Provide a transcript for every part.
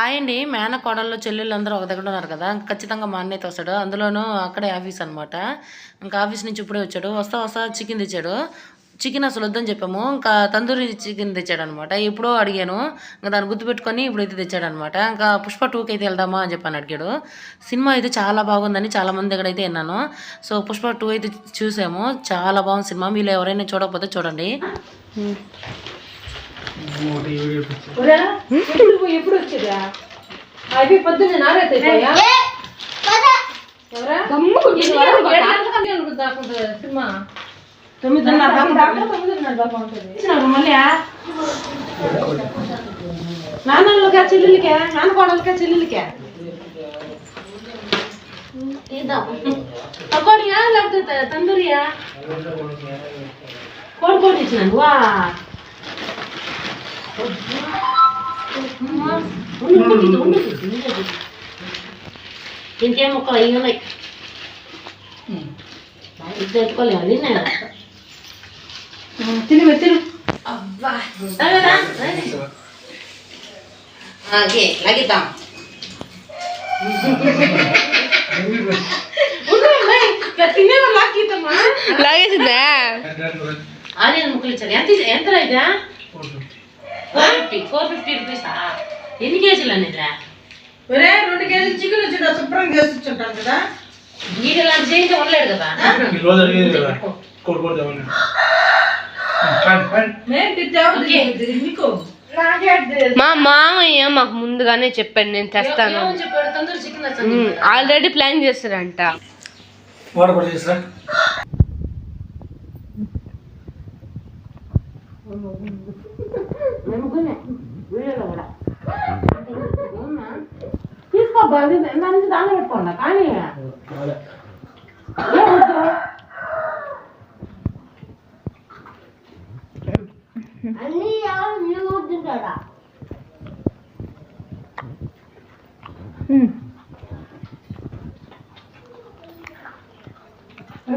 Hi అండి. మేన కోడళ్ళు చెల్లెళ్ళు అందరూ ఒక దగ్గర ఉన్నారు కదా. ఖచ్చితంగా మా అన్నయ్యతో వస్తాడు. అందులోనూ అక్కడే ఆఫీస్ అనమాట ఇంకా ఆఫీస్ నుంచి ఇప్పుడే వచ్చాడు. వస్తా వస్తా చికెన్ తెచ్చాడు. చికెన్ అసలు వద్దని చెప్పాము. ఇంకా తందూరి చికెన్ తెచ్చాడు అనమాట ఎప్పుడో అడిగాను. ఇంకా దాన్ని గుర్తుపెట్టుకొని ఇప్పుడైతే తెచ్చాడు అనమాట ఇంకా పుష్ప టూకి అయితే వెళ్దామా అని చెప్పాను అడిగాడు. సినిమా అయితే చాలా బాగుందని చాలా మంది దగ్గర అయితే విన్నాను. సో పుష్ప టూ అయితే చూసాము. చాలా బాగుంది సినిమా. మీరు ఎవరైనా చూడకపోతే చూడండి. ఎప్పుడు వచ్చేదా? అవి పొద్దున్న నారైతే ఎవరా? సినిమా. తొమ్మిదిన్నర నాన్నలకే చెల్లెలకే నాన్న కోడలకే చెల్లెలకే పకోడియా లేకపోతే తందూరియా? కోడుకోటి ఇచ్చినాను. వా. ఇంకేం ఒక అవి ఉన్నాయి ఇది పెట్టుకోలేము అది నేను తిని తిను. ఓకే లగిద్దాం. తినే లాక్కీతమ్మా లాగేసిందా? ఆనియన్ ముక్కలు ఇచ్చారు. ఎంత ఎంత అయితే ఫోర్ ఫిఫ్టీ ఫోర్ ఫిఫ్టీ రూపీసా? ఎన్ని కేజీలు అనేది ఒరే రెండు కేజీలు చికెన్ శుభ్రం చేసి కదా. నీకు ఇలాంటి చేయించి ఉండలేడు కదా? అడిగేది మా మామయ్య మాకు ముందుగానే చెప్పాడు నేను తెస్తాను. ఆల్రెడీ ప్లాన్ చేస్తారంట పడి చేసిరా నమ్ముకునే వీడియోలో కూడా అవునా? తీసుకోబ్బా అది దాని నుంచి దాన్ని పెట్టుకోండి కానీ ఏం వద్దు? అన్నీ ఎవరు మీరు వద్దుంటాడా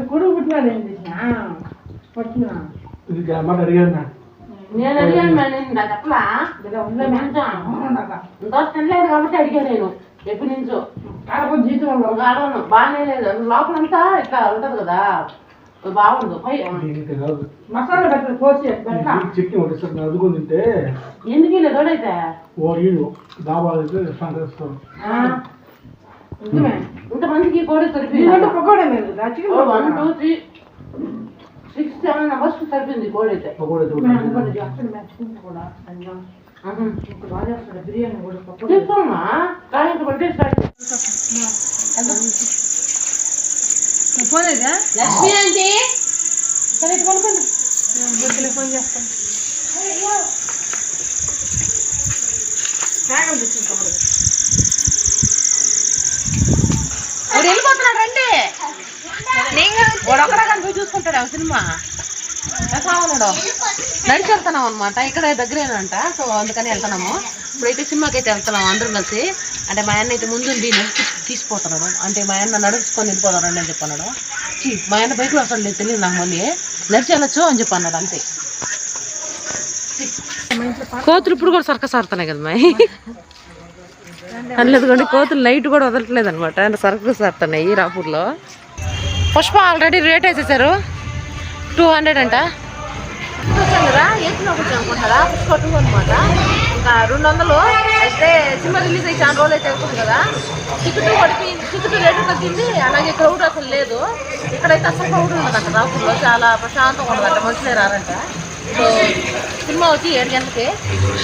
కొడుకు పుట్టినాడు ఏం చేసినా పట్టినా ఇది మాట అడిగాను నేను అడిగాను నేను నాకు మంచం దోశ తినలేదు కాబట్టి అడిగాను నేను. ఎప్పటి నుంచో. కాకపోతే జీతం ఆడవను బాగానే లేదు. లోపలంతా ఇట్లా ఉంటది కదా. బాగుండు పై మసాలా పెట్టాలి కోసి పెట్టా చికెన్ ఒకటి ఇస్తారు అదుకొని తింటే ఎందుకు ఇలా తోడైతే? ఓ ఈడు దాబాలు అయితే రెస్టారెంట్ వేస్తారు ఇంతమందికి కోడి దీంట్లో సరిపోయింది పకోడా లేదు. కదా chicken one two three. Six seven hours సరిపోయింది కోడి అయితే పకోడీ చికెన్ కూడా అన్నం ఇంకా బాగా చేస్తాడు బిర్యానీ కూడా తీసుకోమ్మా కానీ ఇంక పట్టే స్టార్ట్ పోలేదా లక్ష్మి ఆంటీ సరే ఇటు పడుకోండి నేను ఫోన్ చేస్తాను కాగం తెచ్చుకోవాలి వాడు వెళ్ళిపోతున్నాడు రండి వాడు ఒక్కడ ఉంటాడు ఆ సినిమా ఉన్నాడు? నడిచి వెళ్తున్నాం అనమాట ఇక్కడ దగ్గరేనంట సో అందుకని వెళ్తున్నాము. ఇప్పుడు అయితే సినిమాకి అయితే వెళ్తున్నాం అందరం కలిసి. అంటే మా ఆయన అయితే ముందుండి నడిచి తీసిపోతున్నాడు. అంటే మా అన్న నడుచుకొని వెళ్ళిపోతాడు అని చెప్పన్నాడు. మా ఆయన బైక్లో వస్తాడు లేదు తెలియదు నాకు మళ్ళీ. నడిచి వెళ్ళొచ్చు అని చెప్పి అన్నాడు అంతే. కోతులు ఇప్పుడు కూడా సరక ఆడుతున్నాయి కదా మా అనలేదు కానీ కోతులు నైట్ కూడా వదలట్లేదు అనమాట సర్కస్ సారుతున్నాయి రాపూర్లో. పుష్ప ఆల్రెడీ రేట్ వేసేసారు. టూ హండ్రెడ్ అంట? కదా అనుకుంటారా టూ అనమాట ఇంకా రెండు వందలు అయితే సినిమా రిలీజ్ అయ్యి చాలా రోజులు అయితే అవుతుంది కదా. టికెట్ పడిపోయింది టికెట్ రేటు తగ్గింది. అలాగే క్రౌడ్ అసలు లేదు. ఇక్కడైతే అసలు క్రౌడ్ చాలా ప్రశాంతంగా ఉండదంట. మనుషులే రారంట. సో సినిమా వచ్చి ఏడు గంటలకి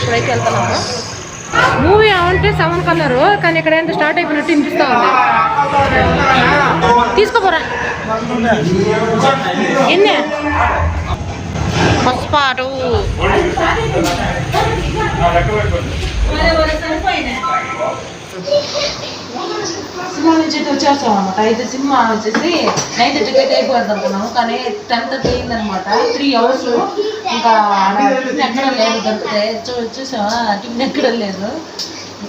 ఇప్పుడైతే వెళ్తున్నాము. మూవీ అంటే సెవెన్ కలర్ కానీ ఇక్కడ ఏంటో స్టార్ట్ అయిపోయినట్టు వినిపిస్తా ఉంది. తీసుకోపోరా. పసుపాటు సినిమా నుంచి అయితే వచ్చేస్తాం అనమాట అయితే సినిమా వచ్చేసి నైట్ టికెట్ అయిపోయింది అనుకున్నాము కానీ టెన్ థర్టీ అయింది అనమాట త్రీ అవర్స్ ఇంకా టిఫిన్ ఎక్కడ లేదు దొరికితే. చూ చూసావా? టిఫిన్ ఎక్కడ లేదు.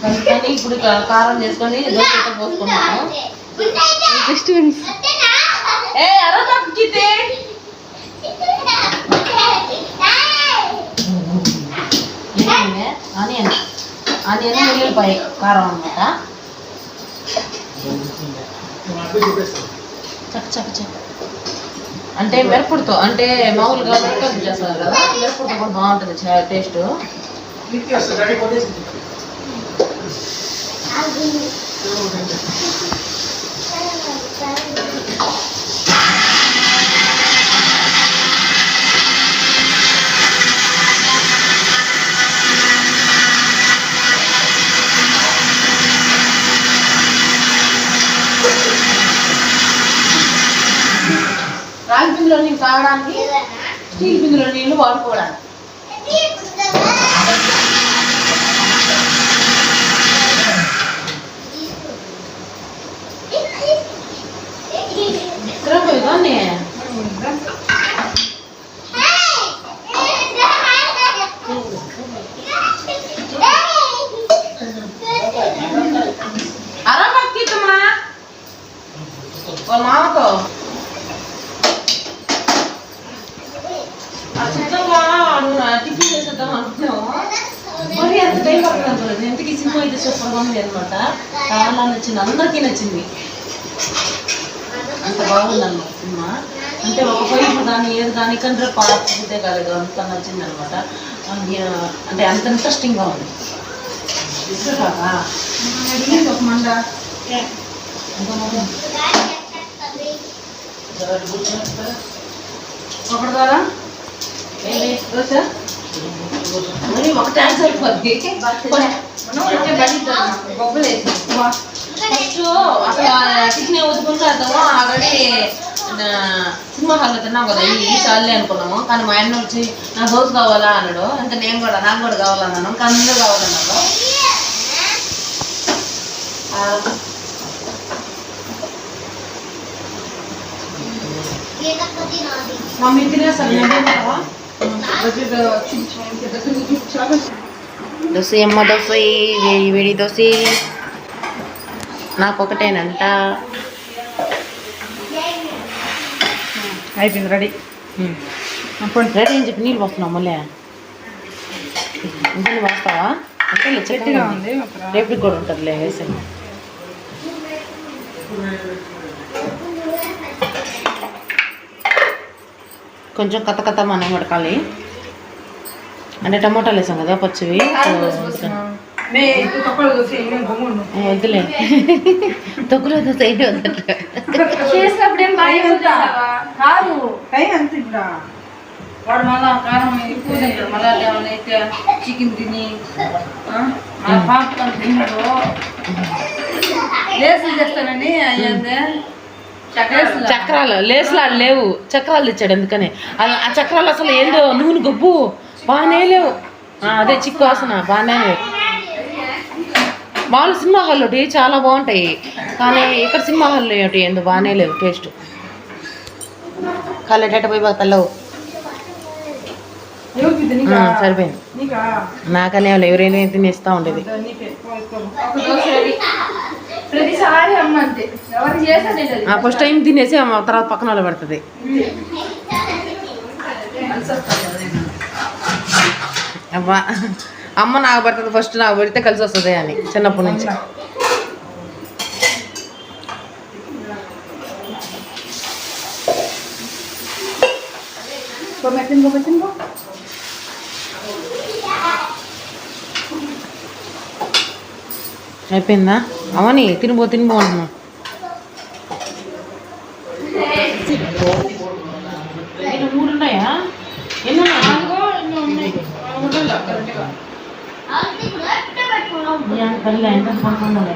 అందుకని ఇప్పుడు కారం చేసుకొని దోశ పోసుకున్నాము. ఏ ఆనియన్ ఉల్లిపాయ కారం అనమాట చక్క చక్క చక్క అంటే మిరపొడితో అంటే మామూలుగా మిరపొడి చేస్తారు కదా మిరపొడితో కూడా బాగుంటుంది టేస్ట్. రాగి స్టీల్ పిండిలో నీళ్ళు వాడుకోవడానికి తిరగపోయి సూపర్గా ఉంది అనమాట చాలా నచ్చింది. అందరికీ నచ్చింది. అంత బాగుంది సినిమా. అంటే ఒక వైపు కానీ ఏది కానీ కంటే పార్ట్స్ ఇదే కాలేదు అంత నచ్చింది అనమాట అంటే అంత ఇంట్రెస్టింగ్గా ఉంది. కాదా ఒక మండ. ఒకటి ద్వారా? దోశ? మరి ఒక ట్యాంక్ సరిపోద్ది. బొబ్బలు వేసి ఫస్ట్ అక్కడ టిఫిన్ వదుకుంటూ వెళ్తాము ఆల్రెడీ సినిమా హాల్లో తిన్నాం కదా ఈ చాలే అనుకున్నాము. కానీ మా ఆయన వచ్చి నాకు దోశ కావాలా అన్నాడు. ఇంకా నేను కూడా నాకు కూడా కావాలన్నాను ఇంకా అందరూ కావాలన్నాడు మమ్మీ తింటావా? దోశ అమ్మ దోశ వేడి వేడి దోశ. నాకు ఒకటేనంట. అయిపోయింది రెడీ. రెడీ అని చెప్పి నీళ్ళు పోస్తున్నావు మళ్ళీ. ఇంకా పోస్తావా? అంటే గట్టిగా ఉంది రేపు కూడా ఉంటుందిలే వేసి కొంచెం కథ కథ మనం పడకాలి అంటే టమాటాలు వేసాం కదా పచ్చివి. వద్దులే. తొక్కులో సైడ్ వాడు మళ్ళా కారం ఎక్కువ తింటాడు. మళ్ళా ఏమైనా చికెన్ తిని పాప తిన్నాడు. లేసులు అయ్యిందే. చక్రాలు. లేసులు. లేవు. చక్రాలు తెచ్చాడు అందుకని. ఆ- ఆ చక్రాలు అసలు ఏందో నూనె గబ్బు. బాగానే లేవు. ఆ, అదే చిక్కు వాసన బాగానే లేవు. మామూలు సినిమా హాల్లో ఒకటి చాలా బాగుంటాయి. కానీ ఇక్కడ సినిమా హాల్లో ఒకటి ఏందో బాగానే లేవు టేస్ట్. కళ్ళేట పోయి బాగా తల్లవు సరిపోయింది. నీకా? నాకనే వాళ్ళు ఎవరైనా తినేస్తూ ఉండేది. ప్రతిసారి ఎవరు ఫస్ట్ టైం తినేసి తర్వాత పక్కన వాళ్ళు పడుతుంది. అబ్బా అమ్మ నాకు పడుతుంది ఫస్ట్ నాకు పెడితే కలిసి వస్తుంది అని చిన్నప్పటి నుంచి. అయిపోయిందా? అవని తినిపో తినిపో అంటున్నా నేను మూడు ఉన్నాయా ఎన్ని ఉన్నాయి యా, పర్లే, ఎంత పడుతుందో లే.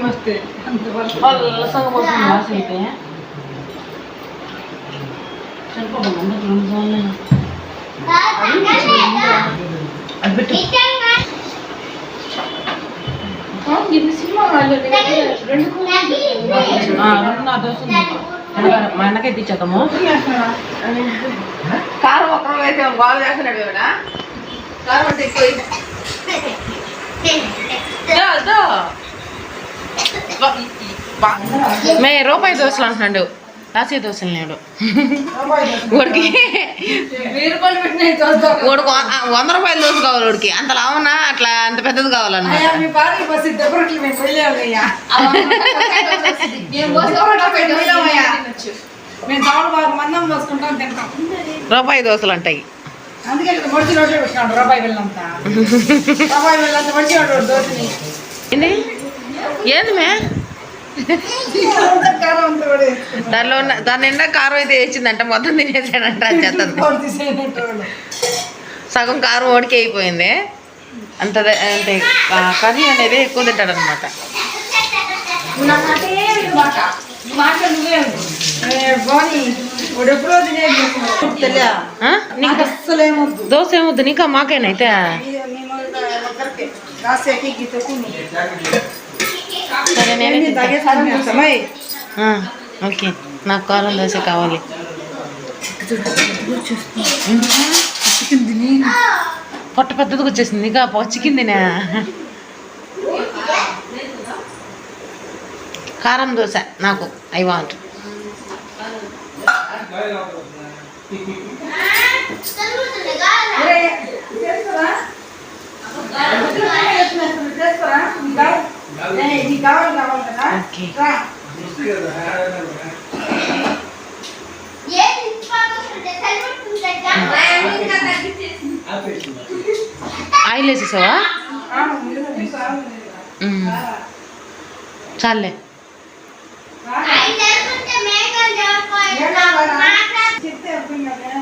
మస్తే అంత వరకు పల్సగా పోతుంది వాసన అయితే సరిపోతుంది అందరికి రెండు సార్లు అది పెట్టు ఇది సినిమా మా అన్నకే తెచ్చేద్దాము కారం ఒక్క అయితే బాగా చేస్తున్నాడు ఇవిడ కారం అంటే ఎక్కువ మే రూపాయి దోశలు అంటున్నాడు. రాసే దోశలు నేడు. వాడికి వాడికి వంద రూపాయల దోశ కావాలి వాడికి అంత లావునా? అట్లా అంత పెద్దది కావాలన్నమాట. రూపాయి దోశలు అంటాయి. ఏంది మే కారం అంతా కూడా వేసుకున్నాడు. దానిలో ఉన్న దాని నిండా కారం అయితే వేసిందంట మొత్తం తినేసాడంట వాడు. సగం కారం ఓడికి అయిపోయింది. అంత అంటే కర్రీ అనేది ఎక్కువ తింటాడు అనమాట దోశ ఏమొద్దు? నీకా? మాకేనైతే సరే నేనే ఓకే. నాకు కారం దోశ కావాలి. పొట్ట పెద్దదిగా వచ్చేసింది. ఇక చికెన్ తినా. కారం దోశ నాకు. ఐ వాంట్ ఇది కావాలి కావాలి కదా. ఆయిల్ వేసేసావా. చాలే. చెప్తే అర్థం కదా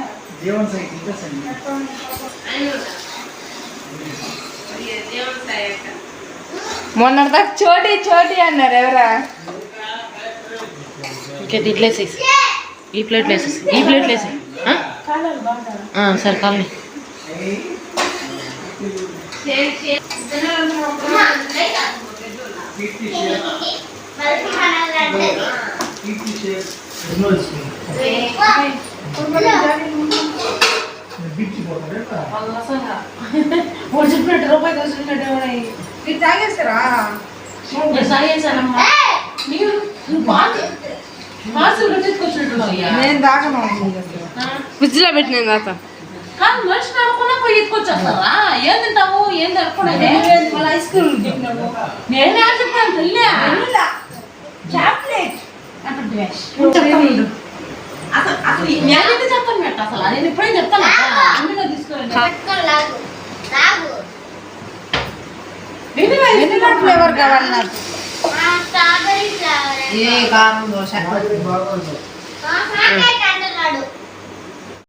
మొన్నటిదాకా చోటి చోటి అన్నారు ఎవరా? ఓకే ఇట్లా వేసేసి ఈ ప్లేట్లు వేసేసి ఈ ప్లేట్లు వేసి సరే కాలనీ. వాడు చెప్పినట్టు రూపాయి దోశ చెప్పినట్టు తాగేస్తారా? నేను. మీరు నువ్వు పార్సల్ పార్సల్ కట్టేసుకొచ్చినట్టున్నావు అయ్యా. నేను తాగను అసలు. ఫ్రిడ్జ్లో పెట్టిన తాత కాదు మనిషి నడకుండా పోయి ఎత్తుకొచ్చేస్తారా? ఏం తింటావు? ఏం తినకుండా మళ్ళీ ఐస్ క్రీమ్ నేనే చెప్పాను తల్లి? చాక్లెట్. చెప్తాను అసలు అసలు నేనైతే చెప్తాను అసలు నేను ఇప్పుడే చెప్తాను? అందులో తీసుకోండి ఫ్లేవర్ కావాలి నాకు ఏ కారం దోశ.